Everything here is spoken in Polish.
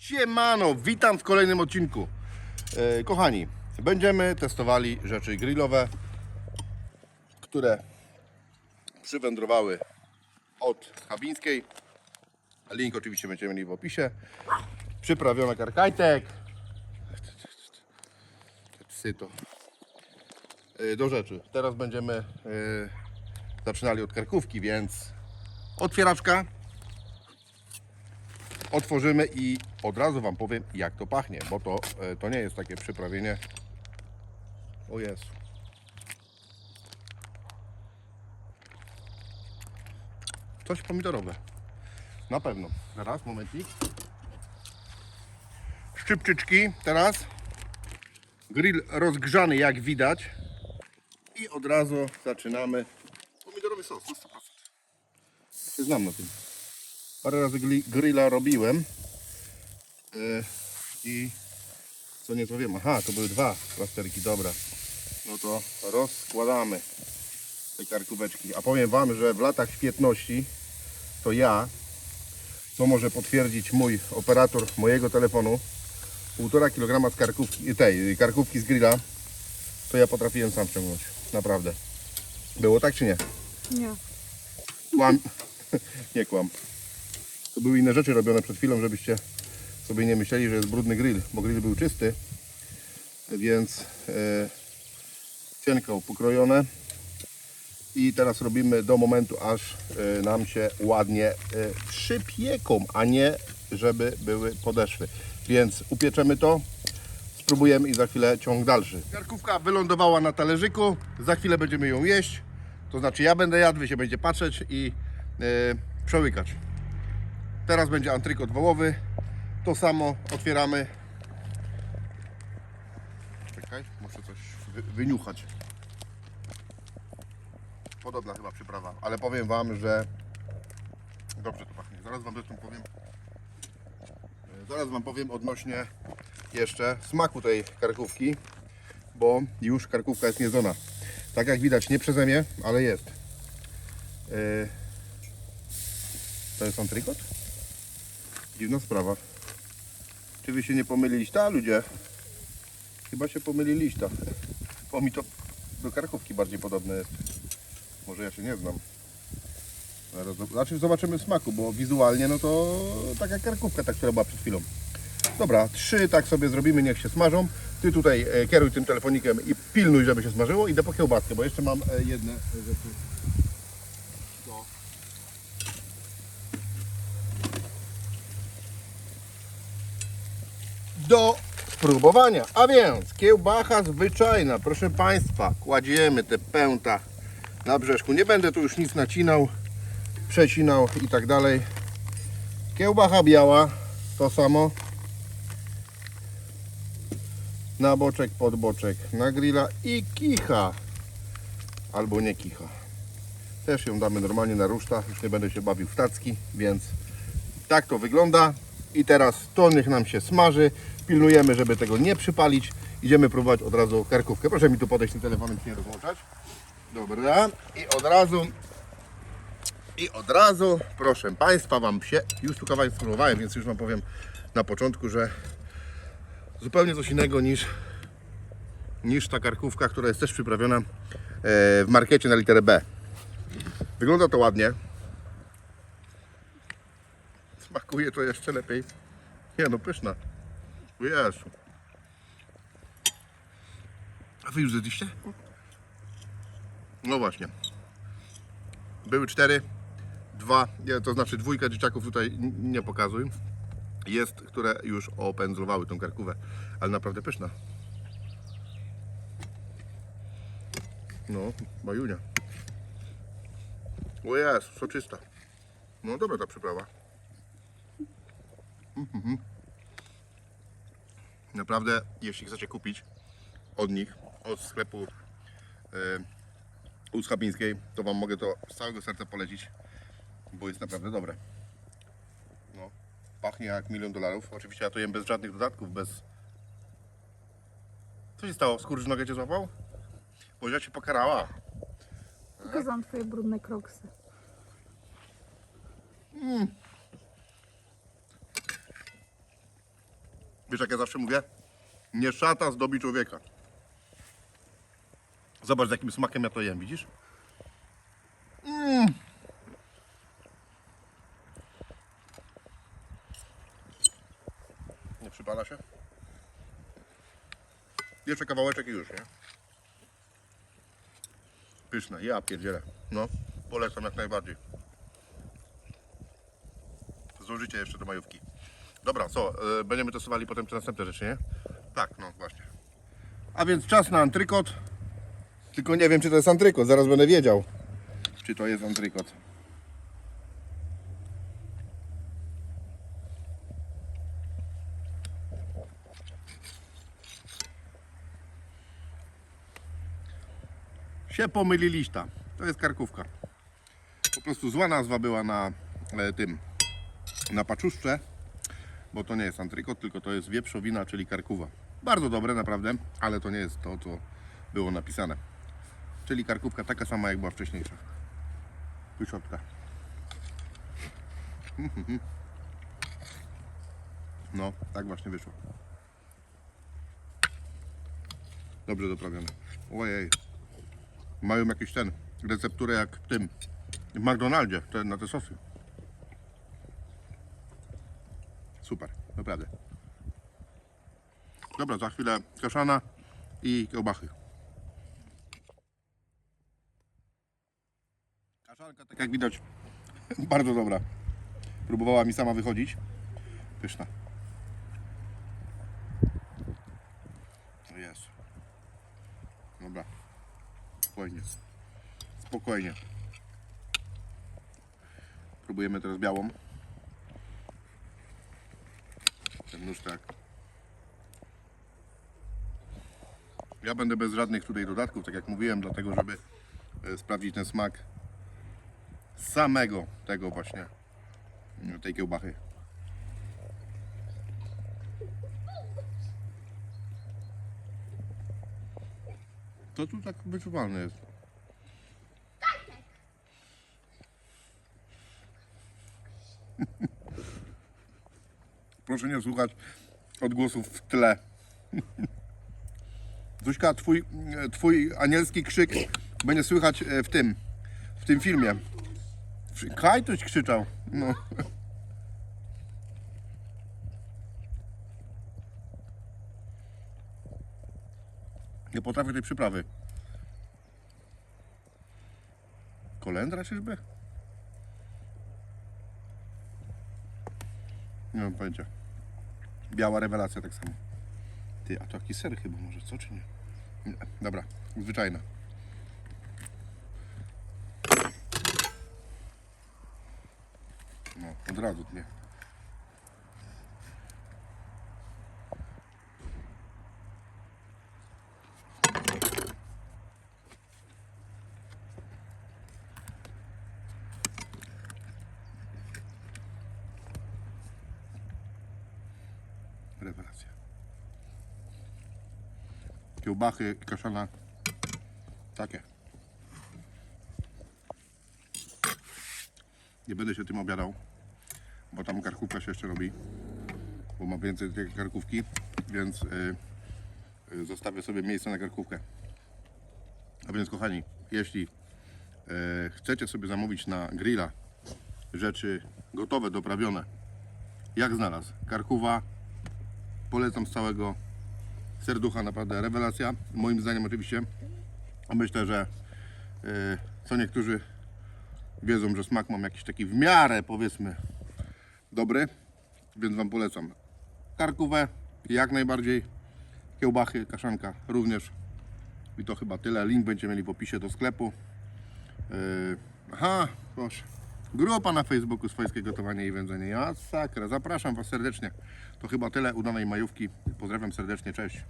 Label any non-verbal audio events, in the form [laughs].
Siemano, witam w kolejnym odcinku. E, kochani, będziemy testowali rzeczy grillowe, które przywędrowały od Chabińskiej. Link oczywiście będziemy mieli w opisie. Przyprawione karkajtek. Te psy to. E, do rzeczy. Teraz będziemy e, zaczynali od karkówki, więc otwieraczka otworzymy i od razu Wam powiem jak to pachnie, bo to, e, to nie jest takie przyprawienie. O Jezu. Coś pomidorowe. Na pewno. Zaraz, momencik. Szczypczyczki. Teraz. Grill rozgrzany jak widać. I od razu zaczynamy. Pomidorowy sos na 100%. Ja się znam na tym. Parę razy grilla robiłem. Yy, I co nieco wiem. Aha, to były dwa plasterki, dobra. No to rozkładamy te karkóweczki. A powiem Wam, że w latach świetności to ja, co może potwierdzić mój operator mojego telefonu, półtora kilograma z karkówki, tej karkówki z grilla, to ja potrafiłem sam ciągnąć. Naprawdę. Było tak czy nie? Nie. Kłam. [laughs] nie kłam. To były inne rzeczy robione przed chwilą, żebyście sobie nie myśleli, że jest brudny grill, bo grill był czysty. Więc e, cienko pokrojone. I teraz robimy do momentu, aż e, nam się ładnie e, przypieką, a nie żeby były podeszwy. Więc upieczemy to, spróbujemy i za chwilę ciąg dalszy. Karkówka wylądowała na talerzyku, za chwilę będziemy ją jeść. To znaczy ja będę jadł, wy się będzie patrzeć i przełykać. Teraz będzie antrykot wołowy. To samo otwieramy. Czekaj, muszę coś wy, wyniuchać. Podobna chyba przyprawa, ale powiem Wam, że dobrze to pachnie. Zaraz Wam zresztą powiem. e, Zaraz Wam powiem odnośnie jeszcze smaku tej karkówki, bo już karkówka jest jedzona. Tak jak widać, nie przeze mnie, ale jest. Yy, To jest antrykot? Dziwna sprawa. Czy wy się nie pomyliliście? A ludzie, chyba się pomyliliście. Bo mi to do karkówki bardziej podobne jest. Może ja się nie znam. Znaczy zobaczymy smaku, bo wizualnie no to taka karkówka, ta która była przed chwilą. Dobra, trzy tak sobie zrobimy, niech się smażą. Ty tutaj e, kieruj tym telefonikiem i pilnuj, żeby się smażyło. Idę po kiełbaskę, bo jeszcze mam e, jedne rzeczy. Do spróbowania. A więc kiełbacha zwyczajna, proszę Państwa. Kładziemy te pęta na brzeszku. Nie będę tu już nic nacinał, przecinał i tak dalej. Kiełbacha biała, to samo na boczek, pod boczek, na grilla i kicha. Albo nie kicha. Też ją damy normalnie na ruszta, już nie będę się bawił w tacki, więc tak to wygląda. I teraz to niech nam się smaży. Pilnujemy, żeby tego nie przypalić. Idziemy próbować od razu karkówkę. Proszę mi tu podejść tym telefonem, się nie rozłączać. Dobra. I od razu i od razu, proszę Państwa, Wam się już tu kawałek spróbowałem, więc już Wam powiem na początku, że zupełnie coś innego niż, niż ta karkówka, która jest też przyprawiona e, w markecie na literę B. Wygląda to ładnie. Smakuje to jeszcze lepiej. Nie no, pyszna. Jezu. A Wy już zjedliście? No właśnie. Były cztery, dwa, nie, to znaczy dwójka dzieciaków tutaj nie pokazuj. Jest, które już opędzlowały tą karkówę, ale naprawdę pyszna. No, majunia. O jest, soczysta. No dobra ta przyprawa. Mhm. Naprawdę, jeśli chcecie kupić od nich, od sklepu e, u Schabińskiej, to Wam mogę to z całego serca polecić, bo jest naprawdę dobre. No, pachnie jak milion dolarów. Oczywiście ja to jem bez żadnych dodatków, bez... Co się stało? Skurcz nogę Cię złapał? Bozia Cię pokarała. Pokazałam twoje brudne kroksy. Wiesz jak ja zawsze mówię? Nie szata zdobi człowieka. Zobacz z jakim smakiem ja to jem, widzisz? Mm. Nie przypala się? Jeszcze kawałeczek i już, nie? Pyszne, ja pierdzielę. No, polecam jak najbardziej. Zdążycie jeszcze do majówki. Dobra, co? y, Będziemy testowali potem te następne rzeczy, nie? Tak, no właśnie. A więc czas na antrykot. Tylko nie wiem, czy to jest antrykot. Zaraz będę wiedział, czy to jest antrykot. Się pomyliliście. To jest karkówka. Po prostu zła nazwa była na e, tym, na paczuszcze, bo to nie jest antrykot, tylko to jest wieprzowina, czyli karkuwa. Bardzo dobre naprawdę, ale to nie jest to, co było napisane. Czyli karkówka taka sama, jak była wcześniejsza. Pyszotka. [laughs] No, tak właśnie wyszło. Dobrze doprawione. Ojej. Mają jakieś ten, recepturę jak w tym, w McDonaldzie, na te sosy. Super, naprawdę. Dobra, za chwilę kaszana i kiełbachy. Kaszanka, tak jak widać, [laughs] bardzo dobra. Próbowała mi sama wychodzić. Pyszna. To jest. Dobra. Spokojnie. Spokojnie. Próbujemy teraz białą. Ten nóż tak. Ja będę bez żadnych tutaj dodatków, tak jak mówiłem, dlatego żeby e, sprawdzić ten smak samego tego właśnie, mm, tej kiełbachy. To tu tak wyczuwalne jest. [laughs] Proszę nie słuchać odgłosów w tle. [laughs] Zuśka, twój, twój anielski krzyk będzie słychać e, w tym, w tym filmie. Kajtuś krzyczał. No. Nie potrafię tej przyprawy. Kolendra czyżby? Nie mam pojęcia. Biała rewelacja tak samo. Ty, a to jakiś ser chyba może, co czy nie? nie. Dobra, zwyczajna. No, od razu nie. Rewelacja. Kiełbachy, kaszana. Takie. Nie będę się tym obiadał, bo tam karkówka się jeszcze robi, bo mam więcej tej karkówki, więc y, y, zostawię sobie miejsce na karkówkę. A więc kochani, jeśli y, chcecie sobie zamówić na grilla rzeczy gotowe, doprawione, jak znalazł, karkuwa, polecam z całego serducha, naprawdę rewelacja. Moim zdaniem oczywiście, myślę, że y, co niektórzy wiedzą, że smak mam jakiś taki w miarę powiedzmy dobry, więc Wam polecam. Karkówę jak najbardziej, kiełbachy, kaszanka również. I to chyba tyle. Link będziecie mieli w opisie do sklepu. Yy, aha, proszę. Grupa na Facebooku Swojskie Gotowanie i Wędzenie. Ja sakra, zapraszam Was serdecznie. To chyba tyle. Udanej majówki. Pozdrawiam serdecznie, cześć.